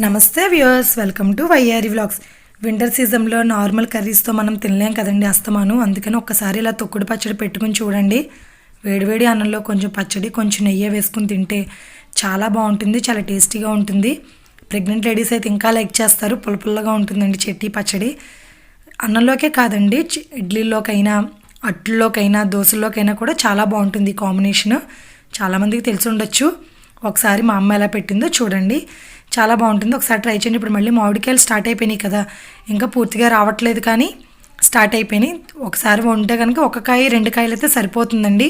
నమస్తే viewers welcome to YR vlogs. Winter సీజన్లో normal కర్రీస్తో మనం తినలేం కదండి అస్తమాను. అందుకని ఒక్కసారి ఇలా తొక్కుడు పచ్చడి పెట్టుకుని చూడండి. వేడివేడి అన్నంలో కొంచెం పచ్చడి కొంచెం నెయ్యి వేసుకుని తింటే చాలా బాగుంటుంది చాలా టేస్టీగా ఉంటుంది. ప్రెగ్నెంట్ లేడీస్ అయితే ఇంకా లైక్ చేస్తారు పుల్ల పుల్లగా ఉంటుందండి చెట్టి పచ్చడి. అన్నంలోకే కాదండి ఇడ్లీలోకైనా అట్లలోకైనా దోశల్లోకైనా కూడా చాలా బాగుంటుంది ఈ కాంబినేషన్. చాలామందికి తెలిసి ఉండొచ్చు. ఒకసారి మా అమ్మ ఎలా పెట్టిందో చూడండి. చాలా బాగుంటుంది. ఒకసారి ట్రై చేయండి. ఇప్పుడు మళ్ళీ మామిడికాయలు స్టార్ట్ అయిపోయినాయి కదా. ఇంకా పూర్తిగా రావట్లేదు కానీ స్టార్ట్ అయిపోయినాయి. ఒకసారి వంటే కనుక ఒక కాయ రెండు కాయలు అయితే సరిపోతుందండి.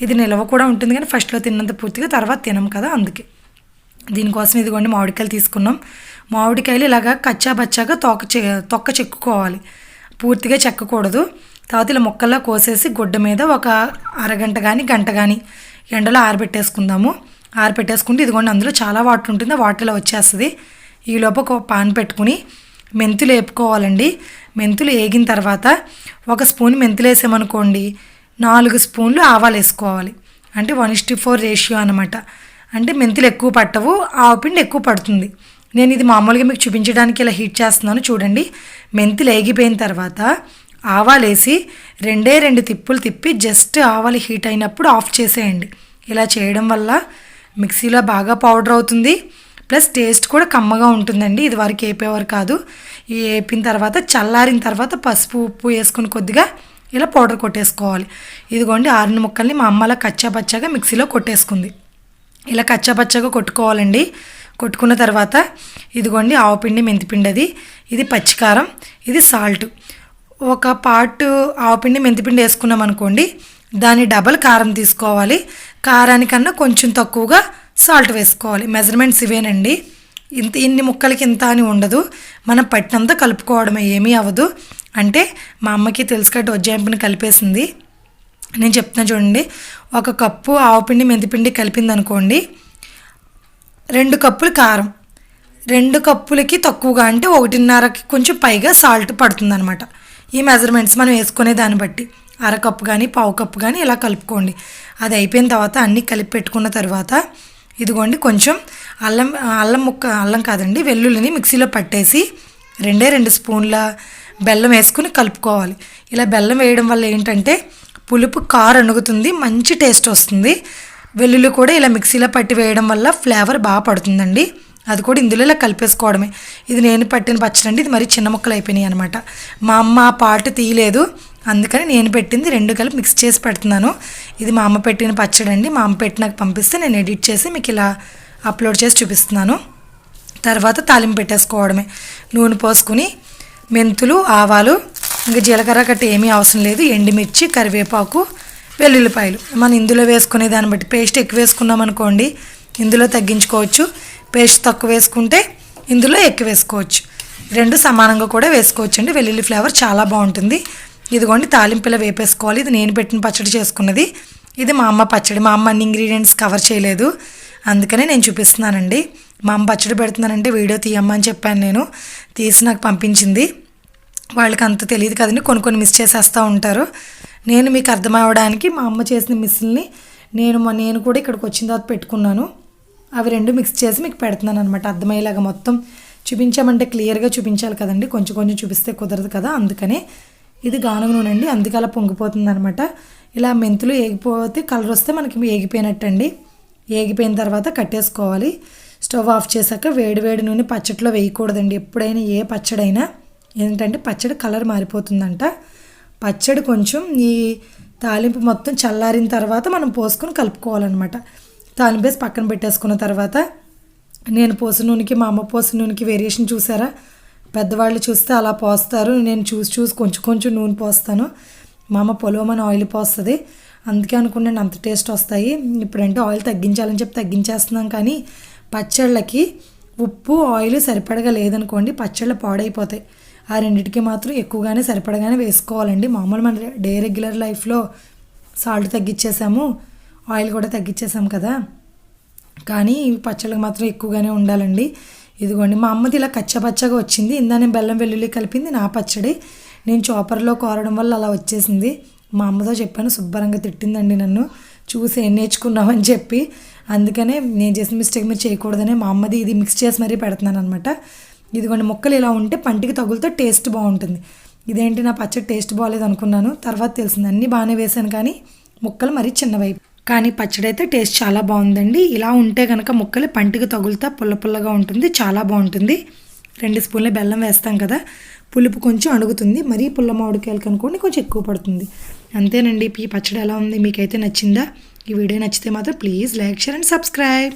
ఇది నిల్వ కూడా ఉంటుంది కానీ ఫస్ట్లో తిన్నంత పూర్తిగా తర్వాత తినం కదా అందుకే. దీనికోసం ఇదిగోండి మామిడికాయలు తీసుకున్నాం. మామిడికాయలు ఇలాగా కచ్చా బచ్చాగా తొక్క చె తొక్క చెక్కుకోవాలి. పూర్తిగా చెక్కకూడదు. తర్వాత ఇలా ముక్కల్లా కోసేసి గుడ్డ మీద ఒక అరగంట కానీ గంట కానీ ఎండలో ఆరబెట్టేసుకుందాము. ఆరబెట్టేసుకుంటే ఇదిగోండి అందులో చాలా వాటర్ ఉంటుంది ఆ వాటర్ ఇలా వచ్చేస్తుంది ఈలోపు ఒక పాన్ పెట్టుకుని మెంతులు వేపుకోవాలండి. మెంతులు వేగిన తర్వాత ఒక స్పూన్ మెంతులు వేసామనుకోండి నాలుగు స్పూన్లు ఆవాలు వేసుకోవాలి. అంటే వన్ ఇస్టీ ఫోర్ రేషియో అనమాట అంటే మెంతులు ఎక్కువ పట్టవు ఆవు పిండి ఎక్కువ పడుతుంది. నేను ఇది మామూలుగా మీకు చూపించడానికి ఇలా హీట్ చేస్తున్నాను చూడండి. మెంతులు వేగిపోయిన తర్వాత ఆవాలు వేసి రెండే రెండు తిప్పులు తిప్పి జస్ట్ ఆవాలు హీట్ అయినప్పుడు ఆఫ్ చేసేయండి. ఇలా చేయడం వల్ల మిక్సీలో బాగా పౌడర్ అవుతుంది. ప్లస్ టేస్ట్ కూడా కమ్మగా ఉంటుందండి. ఇది వరకు వేపేవారు కాదు. ఈ వేపిన తర్వాత చల్లారిన తర్వాత పసుపు ఉప్పు వేసుకుని కొద్దిగా ఇలా పౌడర్ కొట్టేసుకోవాలి. ఇదిగోండి ఆరిన ముక్కల్ని మా అమ్మ అలా కచ్చాపచ్చాగా మిక్సీలో కొట్టేసుకుంది. ఇలా కచ్చాపచ్చగా కొట్టుకోవాలండి. కొట్టుకున్న తర్వాత ఇదిగోండి ఆవపిండి మెంతిపిండి అది. ఇది పచ్చికారం ఇది సాల్ట్. ఒక పార్ట్ ఆవపిండి మెంతిపిండి వేసుకున్నాం అనుకోండి దాని డబల్ కారం తీసుకోవాలి. కారానికన్నా కొంచెం తక్కువగా సాల్ట్ వేసుకోవాలి. మెజర్మెంట్స్ ఇవేనండి. ఇంత ఇన్ని ముక్కలకి ఇంత అని ఉండదు. మనం పట్టినంత కలుపుకోవడమే ఏమీ అవ్వదు. అంటే మా అమ్మకి తెలుసు కట్టి వజ్జాయింపుని కలిపేసింది. నేను చెప్తున్నా చూడండి. ఒక కప్పు ఆవపిండి మెంతిపిండి కలిపింది అనుకోండి రెండు కప్పులు కారం. రెండు కప్పులకి తక్కువగా అంటే ఒకటిన్నరకి కొంచెం పైగా సాల్ట్ పడుతుంది అనమాట ఈ మెజర్మెంట్స్ మనం వేసుకునే దాన్ని బట్టి. అరకప్పు కానీ పావు కప్పు కానీ ఇలా కలుపుకోండి. అది అయిపోయిన తర్వాత అన్నీ కలిపి పెట్టుకున్న తర్వాత ఇదిగోండి కొంచెం అల్లం అల్లం ముక్క అల్లం కాదండి వెల్లుల్లిని మిక్సీలో పట్టేసి రెండే రెండు స్పూన్ల బెల్లం వేసుకుని కలుపుకోవాలి. ఇలా బెల్లం వేయడం వల్ల ఏంటంటే పులుపు కారు అణుగుతుంది మంచి టేస్ట్ వస్తుంది. వెల్లుల్లి కూడా ఇలా మిక్సీలో పట్టి వేయడం వల్ల ఫ్లేవర్ బాగా పడుతుందండి. అది కూడా ఇందులో ఇలా కలిపేసుకోవడమే. ఇది నేను పట్టిన పచ్చడి అండి ఇది మరి చిన్న ముక్కలు అయిపోయినాయి అనమాట మా అమ్మ ఆ పాటు తీయలేదు. అందుకని నేను పెట్టింది రెండు కలిపి మిక్స్ చేసి పెడుతున్నాను. ఇది మా అమ్మ పెట్టిన పచ్చడి అండి. మా అమ్మ పెట్టి నాకు పంపిస్తే నేను ఎడిట్ చేసి మీకు ఇలా అప్లోడ్ చేసి చూపిస్తున్నాను. తర్వాత తాలింపు పెట్టేసుకోవడమే. నూనె పోసుకుని మెంతులు ఆవాలు ఇంకా జీలకర్ర గట్ట ఏమీ అవసరం లేదు. ఎండుమిర్చి కరివేపాకు వెల్లుల్లిపాయలు. మనం ఇందులో వేసుకునే దాన్ని బట్టి పేస్ట్ ఎక్కువ వేసుకున్నాం అనుకోండి ఇందులో తగ్గించుకోవచ్చు. పేస్ట్ తక్కువ వేసుకుంటే ఇందులో ఎక్కువ వేసుకోవచ్చు. రెండు సమానంగా కూడా వేసుకోవచ్చు అండి వెల్లుల్లి ఫ్లేవర్ చాలా బాగుంటుంది. ఇదిగోండి తాలింపులో వేపేసుకోవాలి. ఇది నేను పెట్టిన పచ్చడి చేసుకున్నది. ఇది మా అమ్మ పచ్చడి. మా అమ్మ అన్ని ఇంగ్రీడియంట్స్ కవర్ చేయలేదు. అందుకనే నేను చూపిస్తున్నానండి. మా అమ్మ పచ్చడి పెడుతున్నానంటే వీడియో తీయమ్మని చెప్పాను నేను. తీసి నాకు పంపించింది. వాళ్ళకి అంత తెలియదు కదండి కొన్ని కొన్ని మిస్ చేసేస్తూ ఉంటారు. నేను మీకు అర్థం అవ్వడానికి మా అమ్మ చేసిన మిస్సుల్ని నేను నేను కూడా ఇక్కడికి వచ్చిన తర్వాత పెట్టుకున్నాను. అవి రెండు మిక్స్ చేసి మీకు పెడుతున్నాను అనమాట అర్థమయ్యేలాగా మొత్తం. చూపించామంటే క్లియర్గా చూపించాలి కదండి. కొంచెం కొంచెం చూపిస్తే కుదరదు కదా. అందుకనే ఇది గానుగ నూనె అండి. అందుకే అలా పొంగిపోతుంది అనమాట ఇలా మెంతులు ఏగిపోతే కలర్ వస్తే మనకి ఏగిపోయినట్టండి. ఏగిపోయిన తర్వాత కట్టేసుకోవాలి. స్టవ్ ఆఫ్ చేశాక వేడి వేడి నూనె పచ్చడిలో వేయకూడదండి. ఎప్పుడైనా ఏ పచ్చడైనా. ఏంటంటే పచ్చడి కలర్ మారిపోతుందంట. పచ్చడి కొంచెం ఈ తాలింపు మొత్తం చల్లారిన తర్వాత మనం పోసుకొని కలుపుకోవాలన్నమాట. తాలింపు వేసి పక్కన పెట్టేసుకున్న తర్వాత నేను పోసిన నూనెకి మా అమ్మ పోసిన నూనెకి వేరియేషన్ చూసారా? పెద్దవాళ్ళు చూస్తే అలా పోస్తారు. నేను చూసి చూసి కొంచెం కొంచెం నూనె పోస్తాను. మా అమ్మ పొలోమని ఆయిల్ పోస్తుంది. అందుకే అనుకున్నాను అంత టేస్ట్ వస్తాయి. ఇప్పుడంటే ఆయిల్ తగ్గించాలని చెప్పి తగ్గించేస్తున్నాం కానీ పచ్చళ్ళకి ఉప్పు ఆయిల్ సరిపడగా లేదనుకోండి పచ్చళ్ళు పాడైపోతాయి. ఆ రెండింటికి మాత్రం ఎక్కువగానే సరిపడగానే వేసుకోవాలండి. మామూలు మన డే రెగ్యులర్ లైఫ్లో సాల్ట్ తగ్గించేసాము ఆయిల్ కూడా తగ్గించేసాం కదా. కానీ పచ్చళ్ళకి మాత్రం ఎక్కువగానే ఉండాలండి. ఇదిగోండి మా అమ్మది ఇలా కచ్చపచ్చగా వచ్చింది. ఇందా నేను బెల్లం వెల్లుల్లి కలిపింది నా పచ్చడి. నేను చాపర్లో కోరడం వల్ల అలా వచ్చేసింది. మా అమ్మతో చెప్పాను శుభ్రంగా తిట్టిందండి నన్ను. చూసి ఏం నేర్చుకున్నామని చెప్పి. అందుకనే నేను చేసిన మిస్టేక్ మీరు చేయకూడదనే మా అమ్మది ఇది మిక్స్ చేసి మరీ పెడుతున్నాను అనమాట ఇదిగోండి ముక్కలు ఇలా ఉంటే పంటికి తగులుతో టేస్ట్ బాగుంటుంది. ఇదేంటి నా పచ్చడి టేస్ట్ బాగాలేదు అనుకున్నాను. తర్వాత తెలిసింది అన్నీ బాగానే వేసాను కానీ ముక్కలు మరీ చిన్నవైపు కానీ పచ్చడి అయితే టేస్ట్ చాలా బాగుందండి. ఇలా ఉంటే కనుక ముక్కలు పంటికి తగులుతా పుల్ల పుల్లగా ఉంటుంది చాలా బాగుంటుంది. రెండు స్పూన్ల బెల్లం వేస్తాం కదా పులుపు కొంచెం అడుగుతుంది మరీ పుల్ల మామిడికాయలు కనుకోండి కొంచెం ఎక్కువ పడుతుంది. అంతేనండి ఈ పచ్చడి ఎలా ఉంది మీకైతే నచ్చిందా? ఈ వీడియో నచ్చితే మాత్రం please like share and subscribe.